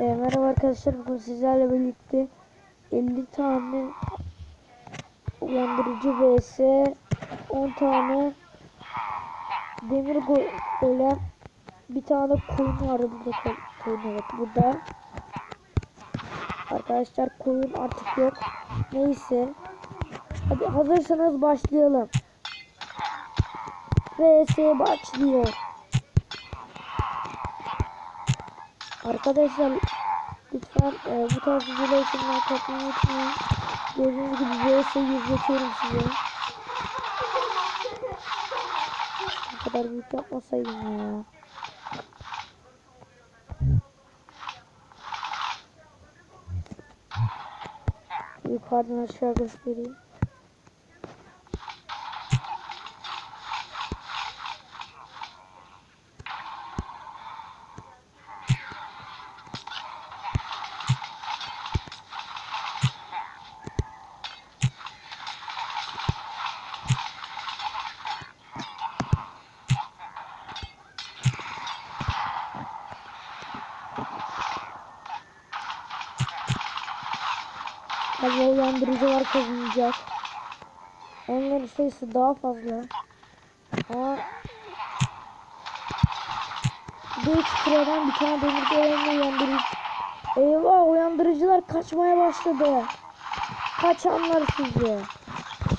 E, merhaba arkadaşlar bugün sizlerle birlikte 50 tane uyandırıcı vs 10 tane demir go- golem bir tane koyun var burada ko- koyun evet burada. Arkadaşlar koyun artık yok. Neyse. Hadi hazırsanız başlayalım. Vs başlıyor Arkadaşlar lütfen e, bu tarz videolar için like atmayı unutmayın. Gördüğünüz gibi VS izletiyorum size. Bu kadar büyük yapmasaydım ya. Yukarıdan aşağı göstereyim. Tabii uyandırıcılar kazanacak. Onların sayısı daha fazla. Ama bir ekstradan bir tane demir golemle uyandırıcı. Eyvah uyandırıcılar kaçmaya başladı. Kaçanlar sizi.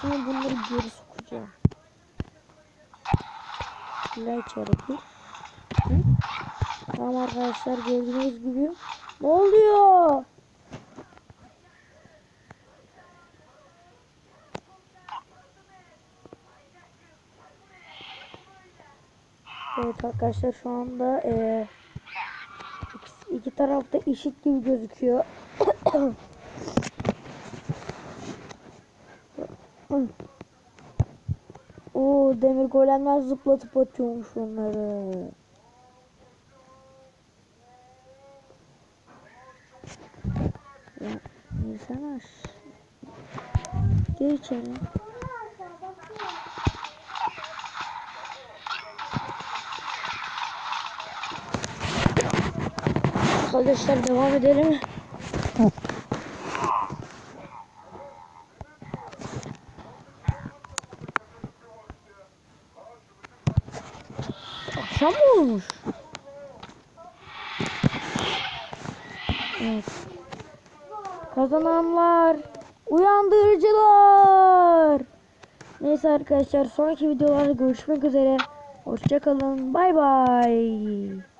Şimdi bunları geri sokacağım. Silah içeri? Tamam arkadaşlar gördüğünüz gibi. Ne oluyor? Evet arkadaşlar şu anda eee iki, iki tarafta eşit gibi gözüküyor. Oo demir golemler zıplatıp atıyormuş onları. Ya insan Gir içeri. Arkadaşlar devam edelim. Akşam mı olmuş? Evet. Kazananlar uyandırıcılar. Neyse arkadaşlar sonraki videolarda görüşmek üzere. Hoşçakalın. Bay bay.